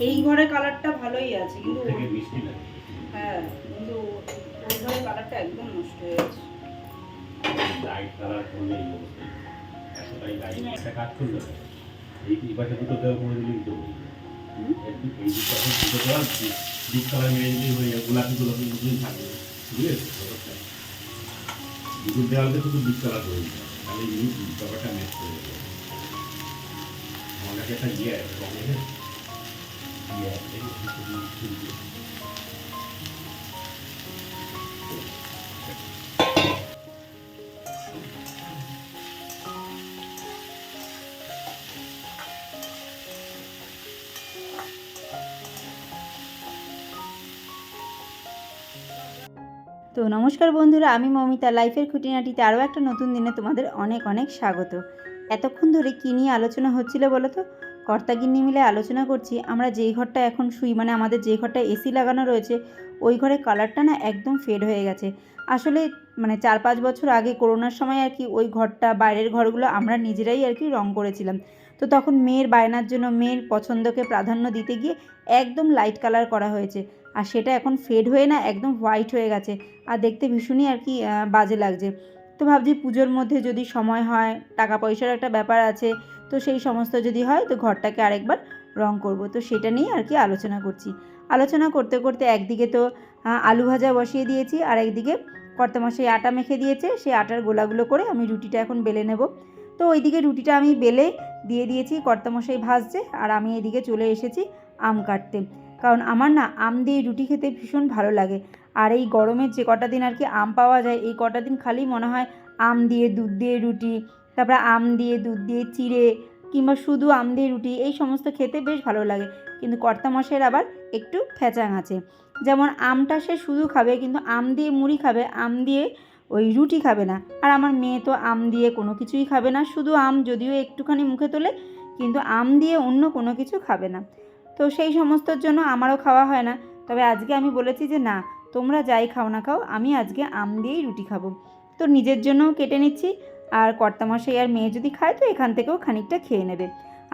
এই ঘরে কালারটা ভালোই আছে কিন্তু হ্যাঁ কিন্তু ওই ঘরের কালারটা একদম নষ্ট হয়ে গেছে। লাইট কালার করলে এই অবস্থা। এতটাই লাইট একটা কাজ করলে এই পাশে দুটো দেওয়া করে দিলেই তো এই দিক পাশে দুটো দেওয়া ডিপ কালার মেরে দিলেই হয়ে গোলাপি গোলাপি থাকবে দেওয়ালকে শুধু কালার করে দিতে হবে তাহলে এই ব্যাপারটা ম্যাচ করে যাবে আমার কাছে একটা ইয়ে আছে? তো নমস্কার বন্ধুরা, আমি মমিতা। লাইফের খুঁটিনাটিতে আরও একটা নতুন দিনে তোমাদের অনেক অনেক স্বাগত। এতক্ষণ ধরে কী নিয়ে আলোচনা হচ্ছিল বলো তো? কর্তাগিন্নি মিলে আলোচনা করছি, আমরা যেই ঘরটা এখন শুই মানে আমাদের যে ঘরটা এসি লাগানো রয়েছে, ওই ঘরের কালারটা না একদম ফেড হয়ে গেছে। আসলে মানে চার পাঁচ বছর আগে করোনার সময় আর কি ওই ঘরটা, বাইরের ঘরগুলো আমরা নিজেরাই আর কি রং করেছিলাম। তো তখন মেয়ের বায়নার জন্য, মেয়ের পছন্দকে প্রাধান্য দিতে গিয়ে একদম লাইট কালার করা হয়েছে। আর সেটা এখন ফেড হয়ে না একদম হোয়াইট হয়ে গেছে। আর দেখতে ভীষণই আর কি বাজে লাগছে। তো ভাবছি পুজোর মধ্যে যদি সময় হয় টাকা পয়সার একটা ব্যাপার আছে, তো সেই সমস্ত যদি হয়, তো ঘরটাকে আরেকবার রং করব। তো সেটা নিয়ে আর কি আলোচনা করছি। আলোচনা করতে করতে একদিকে তো আলু ভাজা বসিয়ে দিয়েছি, আর একদিকে কর্তামশাই আটা মেখে দিয়েছে সেই আটার গোলাগুলো করে আমি রুটিটা এখন বেলে নেব। তো ওইদিকে রুটিটা আমি বেলে দিয়ে দিয়েছি, কর্তামশাই ভাজছে, আর আমি এদিকে চলে এসেছি আম কাটতে। কারণ আমার না আম দিয়ে রুটি খেতে ভীষণ ভালো লাগে। আর এই গরমের যে কটা দিন আর কি আম পাওয়া যায়, এই কটা দিন খালি মনে হয় আম দিয়ে, দুধ দিয়ে রুটি, তারপরে আম দিয়ে, দুধ দিয়ে চিড়ে কিংবা শুধু আম দিয়ে রুটি, এই সমস্ত খেতে বেশ ভালো লাগে। কিন্তু কর্তামশাইয়ের আবার একটু ফ্যাচাং আছে। যেমন আমটা সে শুধু খাবে, কিন্তু আম দিয়ে মুড়ি খাবে, আম দিয়ে ওই রুটি খাবে না। আর আমার মেয়ে তো আম দিয়ে কোনো কিছুই খাবে না, শুধু আম, যদিও একটুখানি মুখে তোলে, কিন্তু আম দিয়ে অন্য কোনো কিছু খাবে না। তো সেই সমস্তর জন্য আমারও খাওয়া হয় না। তবে আজকে আমি বলেছি যে না, তোমরা যাই খাও না খাও, আমি আজকে আম দিয়েই রুটি খাব। তো নিজের জন্যও কেটে নিচ্ছি, আর কর্তামশাই আর মেয়ে যদি খায় তো এখান থেকেও খানিকটা খেয়ে নেবে।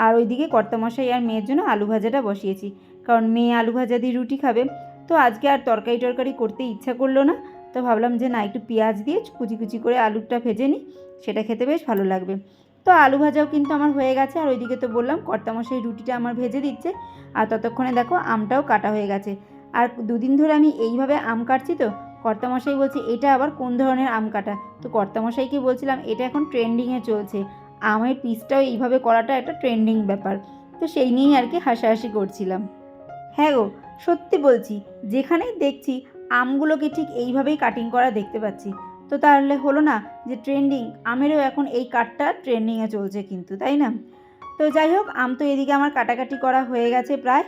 আর ওইদিকে কর্তামশাই আর মেয়ের জন্য আলু ভাজাটা বসিয়েছি, কারণ মেয়ে আলু ভাজা দিয়ে রুটি খাবে। তো আজকে আর তরকারি টরকারি করতে ইচ্ছা করল না, তো ভাবলাম যে না, একটু পেঁয়াজ দিয়ে কুচি কুচি করে আলুটা ভেজে নিই, সেটা খেতে বেশ ভালো লাগবে। তো আলু ভাজাও কিন্তু আমার হয়ে গেছে। আর ওইদিকে তো বললাম, কর্তামশাই রুটিটা আমার ভেজে দিচ্ছে। আর ততক্ষণে দেখো আমটাও কাটা হয়ে গেছে। আর দুদিন ধরে আমি এইভাবে আম কাটছি তো, কর্তামশাই বলছে, এটা আবার কোন ধরনের আম কাটা? তো কর্তামশাইকে বলছিলাম, এটা এখন ট্রেন্ডিংয়ে চলছে। আমের পিসটাও এইভাবে করাটা একটা ট্রেন্ডিং ব্যাপার। তো সেই নিয়েই আর কি হাসাহাসি করছিলাম। হ্যাঁ গো, সত্যি বলছি, যেখানেই দেখছি আমগুলোকে ঠিক এইভাবেই কাটিং করা দেখতে পাচ্ছি। তো তাহলে হলো না যে ট্রেন্ডিং আমেরও এখন এই কাটটা ট্রেন্ডিংয়ে চলছে কিন্তু, তাই না? তো যাই হোক, আম তো এদিকে আমার কাটাকাটি করা হয়ে গেছে প্রায়,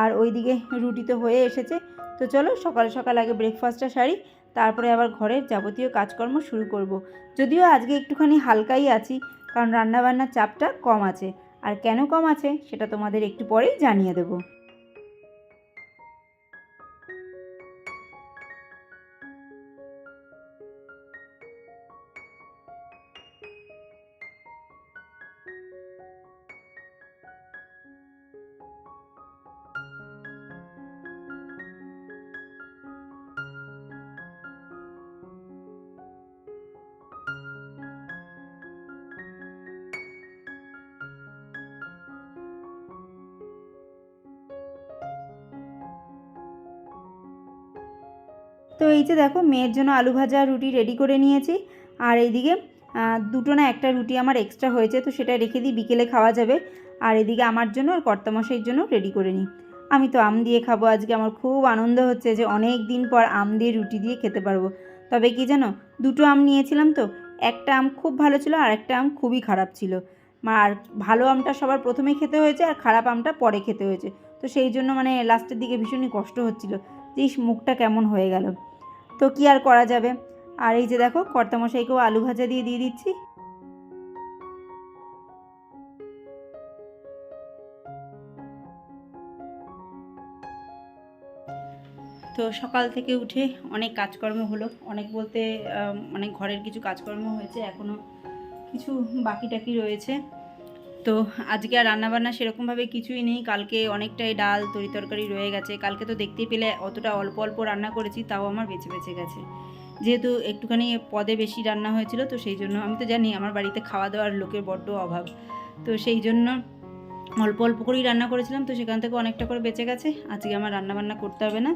আর ওইদিকে রুটি তো হয়ে এসেছে। তো চলো, সকাল সকাল আগে ব্রেকফাস্টটা সারি, তারপরে আবার ঘরের যাবতীয় কাজকর্ম শুরু করব। যদিও আজকে একটুখানি হালকাই আছি, কারণ রান্নাবান্নার চাপটা কম আছে। আর কেন কম আছে, সেটা তোমাদের একটু পরেই জানিয়ে দেবো। তো এই যে দেখো, মেয়ের জন্য আলু ভাজা রুটি রেডি করে নিয়েছি। আর এইদিকে দুটো না একটা রুটি আমার এক্সট্রা হয়েছে, তো সেটা রেখে দিই, বিকেলে খাওয়া যাবে। আর এদিকে আমার জন্য আর কর্তামশাইয়ের জন্য রেডি করে নিই। আমি তো আম দিয়ে খাব, আজকে আমার খুব আনন্দ হচ্ছে যে অনেক দিন পর আম দিয়ে রুটি দিয়ে খেতে পারব। তবে কি জানো, দুটো আম নিয়েছিলাম তো, একটা আম খুব ভালো ছিল আর একটা আম খুবই খারাপ ছিল। আর ভালো আমটা সবার প্রথমে খেতে হয়েছে আর খারাপ আমটা পরে খেতে হয়েছে। তো সেই জন্য মানে লাস্টের দিকে ভীষণই কষ্ট হচ্ছিল। যে মুখটা কেমন হয়ে গেল। তো কি আর করা যাবে? আর এই যে দেখো, কর্তামশাইকেও আলু ভাজা দিয়ে দিয়ে দিচ্ছি। তো সকাল থেকে উঠে অনেক কাজকর্ম হলো। অনেক বলতে অনেক ঘরের কিছু কাজকর্ম হয়েছে। এখনও কিছু বাকি টাকি রয়েছে। তো আজকে আর রান্নাবান্না সেরকমভাবে কিছুই নেই। কালকে অনেকটাই ডাল তরি তরকারি রয়ে গেছে। কালকে তো দেখতেই পেলে অতটা অল্প অল্প রান্না করেছি, তাও আমার বেঁচে বেঁচে গেছে। যেহেতু একটুখানি পদে বেশি রান্না হয়েছিল, তো সেই জন্য আমি তো জানি আমার বাড়িতে খাওয়া দাওয়ার লোকের বড্ড অভাব। তো সেই জন্য অল্প অল্প করেই রান্না করেছিলাম, তো সেখান থেকে অনেকটা করে বেঁচে গেছে। আজকে আমার রান্নাবান্না করতে হবে না,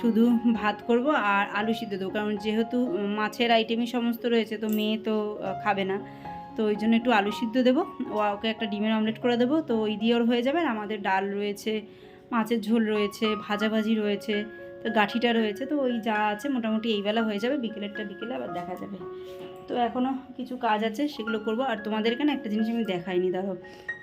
শুধু ভাত করব আর আলু সিদ্ধ দেবো। কারণ যেহেতু মাছের আইটেমই সমস্ত রয়েছে, তো মেয়ে তো খাবে না। তো ওই জন্য একটু আলু সিদ্ধ দেবো। ও ওকে একটা ডিমের অমলেট করে দেবো। তো ওই দিয়ে ওর হয়ে যাবে আর আমাদের ডাল রয়েছে, মাছের ঝোল রয়েছে ভাজাভাজি রয়েছে, তো গাঠিটা রয়েছে। তো ওই যা আছে মোটামুটি এই বেলা হয়ে যাবে, বিকেলেরটা বিকেলে আবার দেখা যাবে। তো এখনও কিছু কাজ আছে, সেগুলো করব। আর তোমাদেরকে না একটা জিনিস আমি দেখাইনি দাঁড়ো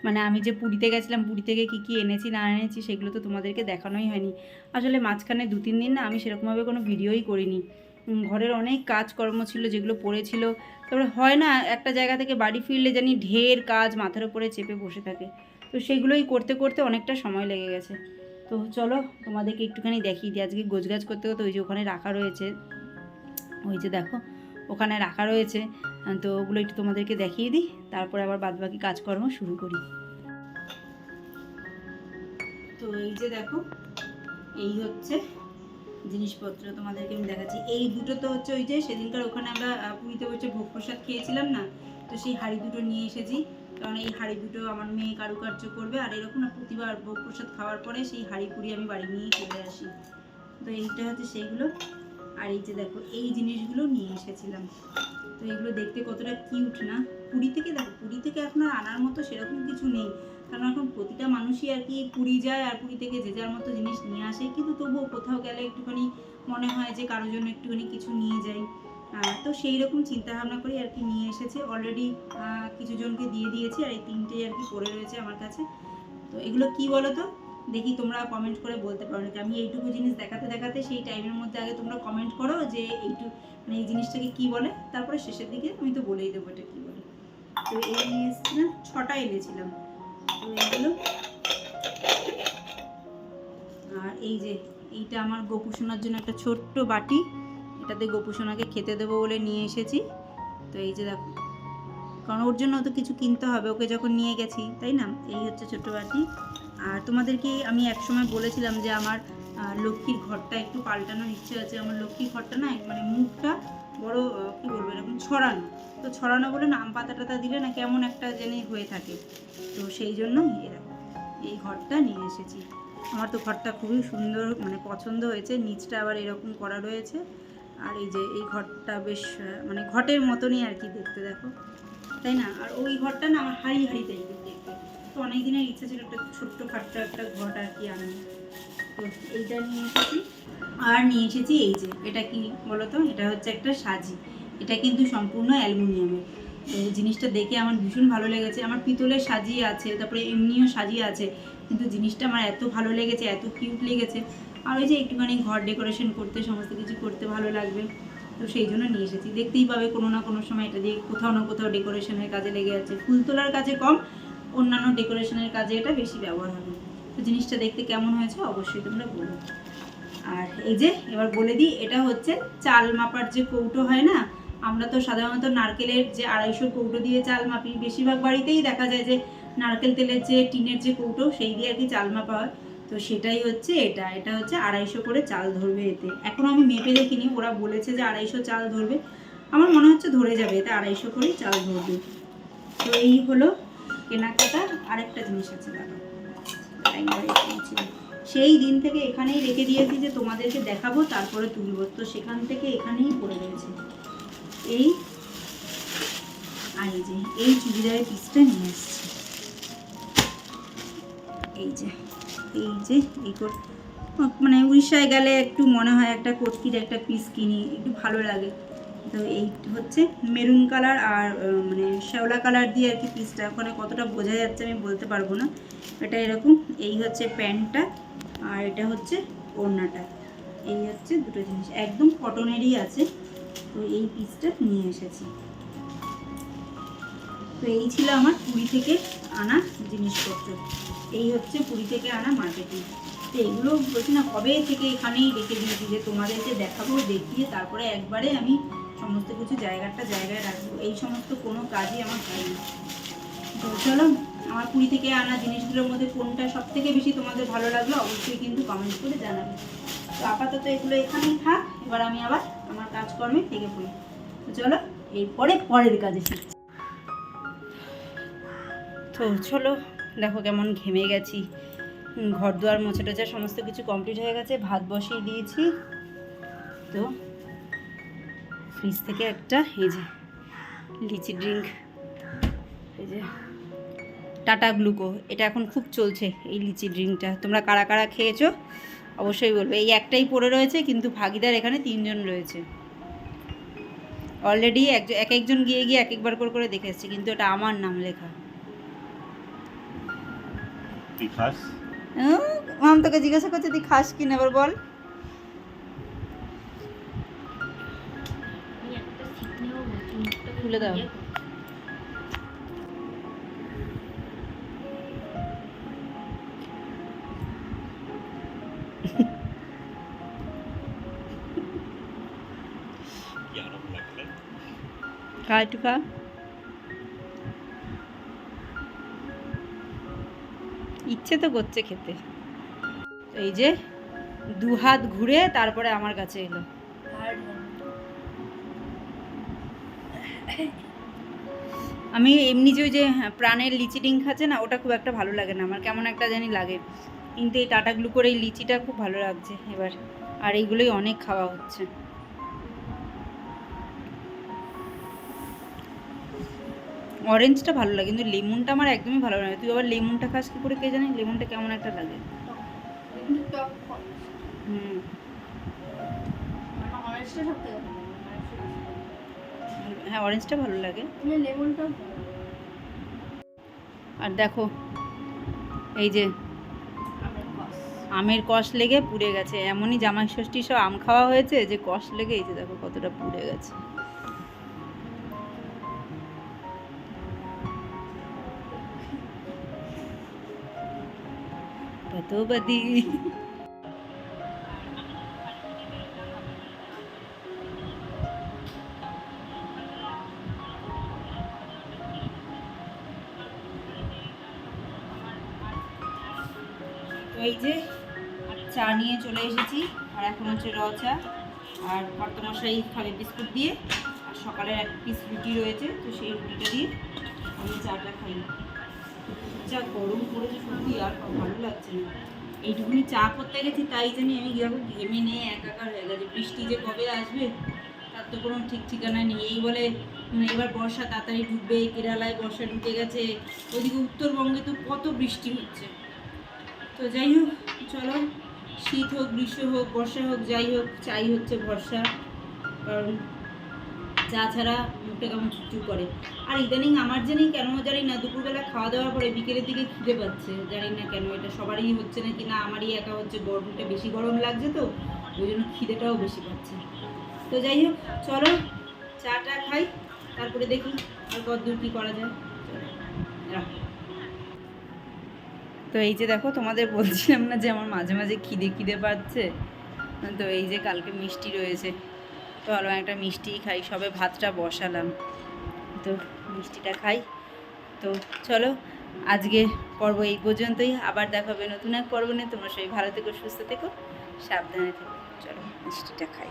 মানে আমি যে পুরীতে গেছিলাম পুরী থেকে কী কী এনেছি, না এনেছি, সেগুলো তো তোমাদেরকে দেখানোই হয়নি। আসলে মাঝখানে দু তিন দিন না আমি সেরকমভাবে কোনো ভিডিওই করিনি। ঘরের অনেক কাজকর্ম ছিল, যেগুলো পড়েছিল। তারপরে হয় না, একটা জায়গা থেকে বাড়ি ফিরলে জানি ঢের কাজ মাথার উপরে চেপে বসে থাকে। তো সেগুলোই করতে করতে অনেকটা সময় লেগে গেছে। তো চলো, তোমাদেরকে একটুখানি দেখিয়ে দিই। আজকে গোছগাছ করতে করতে ওই যে ওখানে রাখা রয়েছে। ওই যে দেখো, ওখানে রাখা রয়েছে। তো ওগুলো একটু তোমাদেরকে দেখিয়ে দিই। তারপরে আবার বাদবাকি কাজকর্ম শুরু করি। তো এই যে দেখো, এই হচ্ছে জিনিসপত্র তোমাদেরকে আমি দেখাচ্ছি। এই দুটো তো হচ্ছে ওই যে সেদিনকার ওখানে আমরা পুরীতে বসে ভোগ প্রসাদ খেয়েছিলাম না? তো সেই হাঁড়ি দুটো নিয়ে এসেছি। কারণ এই হাঁড়ি দুটো আমার মেয়ে কারুকার্য করবে। আর এরকম না, প্রতিবার ভোগ প্রসাদ খাওয়ার পরে সেই হাঁড়ি কুড়ি আমি বাড়ি নিয়ে চলে আসি। তো এইটা হচ্ছে সেইগুলো। আর এই যে দেখো, এই জিনিসগুলো নিয়ে এসেছিলাম। তো এগুলো দেখতে কতটা কিউট না? পুরী থেকে দেখো, পুরী থেকে এখন আনার মতো সেরকম কিছু নেই। কারণ এখন প্রতিটা মানুষই আর কি পুরী যায় আর পুরী থেকে যে যার মতো জিনিস নিয়ে আসে, কিন্তু তবুও কোথাও গেলে একটুখানি মনে হয় যে কারোর জন্য একটুখানি কিছু নিয়ে যাই। তো সেই রকম চিন্তা ভাবনা করে আর কি নিয়ে এসেছে। অলরেডি কিছু জনকে দিয়ে দিয়েছি আর এই তিনটে আর কি পড়ে রয়েছে আমার কাছে। তো এগুলো কি বলো তো দেখি তোমরা কমেন্ট করে বলতে পারো নাকি। আমি এইটুকু জিনিস দেখাতে দেখাতে সেই টাইমের মধ্যে আগে তোমরা কমেন্ট করো যে এইটু মানে এই জিনিসটাকে কি বলে? তারপরে শেষের দিকে আমি তো বলেই দেবো এটা কি বলে। তো এই নিয়ে এসেছিলাম, ছটা এনেছিলাম। আর এই যে, এইটা আমার গোপুসোনার জন্য একটা ছোট্ট বাটি। এটাতে গোপুসোনাকে খেতে দেবো বলে নিয়ে এসেছি। তো এই যে দেখো, কারণ ওর জন্য তো কিছু কিনতে হবে, ওকে যখন নিয়ে গেছি, তাই না? এই হচ্ছে ছোট্ট বাটি। আর তোমাদেরকে আমি একসময় বলেছিলাম যে আমার লক্ষ্মীর ঘরটা একটু পাল্টানোর ইচ্ছে আছে। আমার লক্ষ্মীর ঘরটা না মানে মুখটা বড় কি বলব, এরকম ছড়ানো। তো ছড়ানো বলে না আম পাতা টাতা দিলে না কেমন একটা জানি হয়ে থাকে। তো সেই জন্য এরকম। এই ঘরটা নিয়ে এসেছি। আমার তো ঘরটা খুবই সুন্দর মানে পছন্দ হয়েছে। নিচটা আবার এরকম করা রয়েছে। আর এই যে, এই ঘরটা বেশ মানে ঘটের মতনই আর কি দেখতে, দেখো। তাই না? আর ওই ঘরটা না আমার হাড়ি হাড়ি টাইপের দেখতে। তো অনেক দিনের ইচ্ছা ছিল একটা ছোট্ট খাট্ট, একটা ঘট আর কি আনানো এইটা নিয়ে এসেছি। আর নিয়ে এসেছি এই যে, এটা কি বলো তো এটা হচ্ছে একটা সাজি। এটা কিন্তু সম্পূর্ণ অ্যালুমিনিয়ামের। তো জিনিসটা দেখে আমার ভীষণ ভালো লেগেছে। আমার পিতলের সাজি আছে, তারপরে এমনিও সাজি আছে, কিন্তু জিনিসটা আমার এত ভালো লেগেছে, এত কিউট লেগেছে। আর ওই যে একটুখানি ঘর ডেকোরেশন করতে, সমস্ত কিছু করতে ভালো লাগবে। তো সেই জন্য নিয়ে এসেছি। দেখতেই পাবে কোনো না কোনো সময় এটা দিয়ে কোথাও না কোথাও ডেকোরেশনের কাজে লেগে যাচ্ছে ফুল তোলার কাজে কম, অন্যান্য ডেকোরেশনের কাজে এটা বেশি ব্যবহার হবে। তো জিনিসটা দেখতে কেমন হয়েছে অবশ্যই তোমরা বলো। আর এই যে, এবার বলে দিই, এটা হচ্ছে চাল মাপার যে কৌটো হয় না, আমরা তো সাধারণত নারকেলের যে আড়াইশো কৌটো দিয়ে চাল মাপি। বেশিরভাগ বাড়িতেই দেখা যায় যে নারকেল তেলের যে টিনের যে কৌটো, সেই দিয়ে আর কি চাল মাপা হয়। তো সেটাই হচ্ছে এটা এটা হচ্ছে আড়াইশো করে চাল ধরবে এতে। এখন আমি মেপে দেখিনি, ওরা বলেছে যে আড়াইশো চাল ধরবে। আমার মনে হচ্ছে ধরে যাবে এটা আড়াইশো করেই চাল ধরবে। তো এই হলো কেনাকাটা আরেকটা জিনিস আছে, দাদা। ছিল। সেই দিন থেকে এখানেই রেখে দিয়েছি যে তোমাদেরকে দেখাবো, তারপরে তুলবো। তো সেখান থেকে এখানেই পড়ে রয়েছে। এই, আর এই যে, এই চুড়িদারের পিসটা নিয়ে এসছি। এই যে এই যে, এই কর মানে উড়িষ্যায় গেলে একটু মনে হয় একটা কটকির একটা পিস কিনি, একটু ভালো লাগে। তো এই হচ্ছে মেরুন কালার আর মানে শ্যাওলা কালার দিয়ে আর কি পিসটা। ওখানে কতটা বোঝা যাচ্ছে আমি বলতে পারব না। এটা এরকম, এই হচ্ছে প্যান্টটা আর এটা হচ্ছে ওড়নাটা। এই হচ্ছে দুটো জিনিস। একদম কটনেরই আছে। তো এই পিসটা নিয়ে এসেছি। তো এই ছিল আমার পুরী থেকে আনা জিনিসপত্র। এই হচ্ছে পুরী থেকে আনা মার্কেটিং তো এগুলো বলছি না, কবে থেকে এখানেই রেখে দিয়েছি যে তোমাদেরকে দেখাবো, দেখিয়ে তারপরে একবারে আমি সমস্ত কিছু জায়গাটা জায়গায় রাখব। এই সমস্ত কোনো কাজই আমার হয়নি তো চলো, আমার পুরী থেকে আনা জিনিসগুলোর মধ্যে কোনটা সব থেকে বেশি তোমাদের ভালো লাগল অবশ্যই কিন্তু কমেন্ট করে জানাবে। তো আপাতত এগুলো এখানেই থাক, এবার আমি আবার আমার কাজকর্মে থেকে পড়ি। তো চলো, এরপরে পরের কাজে শিখছি তো চলো, দেখো কেমন ঘেমে গেছি। ঘর দুয়ার মোছা টোছা সমস্ত কিছু কমপ্লিট হয়ে গেছে, ভাত বসিয়ে দিয়েছি। তো ফ্রিজ থেকে একটা এই যে লিচি ড্রিঙ্ক এই যে টাটা গ্লুকো এটা এখন খুব চলছে এই লিচি ড্রিঙ্কটা। তোমরা কারা কারা খেয়েছো অবশ্যই বলবে। এই একটাই পড়ে রয়েছে কিন্তু ভাগিদার এখানে তিনজন রয়েছে। অলরেডি এক এক একজন গিয়ে গিয়ে এক একবার করে করে দেখে এসেছি কিন্তু এটা আমার নাম লেখা। তুই খাস? মাম তোকে জিজ্ঞাসা করছে তুই খাস কি না? এবার বল। খুলে দাও। খা, একটু খা। ইচ্ছে তো করছে খেতে। এই যে দু হাত ঘুরে তারপরে আমার কাছে এলো। আমি এমনি যে ওই যে প্রাণের লিচি ডিং খাচ্ছে না ওটা খুব একটা ভালো লাগে না। আমার কেমন একটা জানি লাগে। কিন্তু এই টাটা গ্লুকোর এই লিচিটা খুব ভালো লাগছে এবার। আর এইগুলোই অনেক খাওয়া হচ্ছে। অরেঞ্জটা ভালো লাগে কিন্তু লেমনটা আমার একদমই ভালো লাগে তুই আবার লেমনটা খাস কি করে কে জানি? লেমনটা কেমন একটা লাগে। হুম। হ্যাঁ অরেঞ্জটা ভালো লাগে। আর দেখো এই যে আমের কষ। লেগে পুড়ে গেছে। এমনই জামাই ষষ্ঠী সব আম খাওয়া হয়েছে যে কষ লেগে এই যে দেখো কতটা পুড়ে গেছে। পাতোবাদি চা নিয়ে চলে এসেছি। আর এখন হচ্ছে র চা আর কর্তমশাই খাবে বিস্কুট দিয়ে। আর সকালের এক পিস রুটি রয়েছে, তো সেই রুটিটা দিয়ে আমি চাটা খাই। যা গরম পড়েছে সত্যি আর ভালো লাগছে না। এইটুকুনি চা করতে গেছি, তাই জানি আমি কীরকম ঘেমে নিয়ে একাকার হয়ে গেছে। বৃষ্টি যে কবে আসবে, তার তো কোনো ঠিক ঠিকানা নেই। এই বলে এবার বর্ষা তাড়াতাড়ি ঢুকবে, কেরালায় বর্ষা ঢুকে গেছে। ওইদিকে উত্তরবঙ্গে তো কত বৃষ্টি হচ্ছে। তো যাই হোক, চলো শীত হোক, গ্রীষ্ম হোক, বর্ষা হোক, যাই হোক, চাই হচ্ছে ভরসা কারণ চা ছাড়া মুখটা কেমন চুপচুপ করে। আর ইদানিং আমার জানি কেন জানি না, দুপুরবেলা খাওয়া দাওয়ার পরে বিকেলের দিকে খিদে পাচ্ছে। জানি না কেন, এটা সবারই হচ্ছে না কি না, আমারই একা হচ্ছে, গরমটা বেশি গরম লাগছে তো, ওই জন্য খিদেটাও বেশি পাচ্ছে। তো যাই হোক, চলো, চাটা খাই, তারপরে দেখি আর কতদূর কী করা যায়। রাখো। তো এই যে দেখো, তোমাদের বলছিলাম না যে আমার মাঝে মাঝে খিদে খিদে পাচ্ছে? তো এই যে কালকে মিষ্টি রয়েছে। তো ভালো একটা মিষ্টি খাই, সবে ভাতটা বসালাম। তো মিষ্টিটা খাই। তো চলো, আজকে পর্ব এই পর্যন্তই। আবার দেখা হবে নতুন এক পর্ব নিয়ে। তোমরা সবাই ভালো থেকো, সুস্থ থেকো, সাবধানে থেকো। চলো, মিষ্টিটা খাই।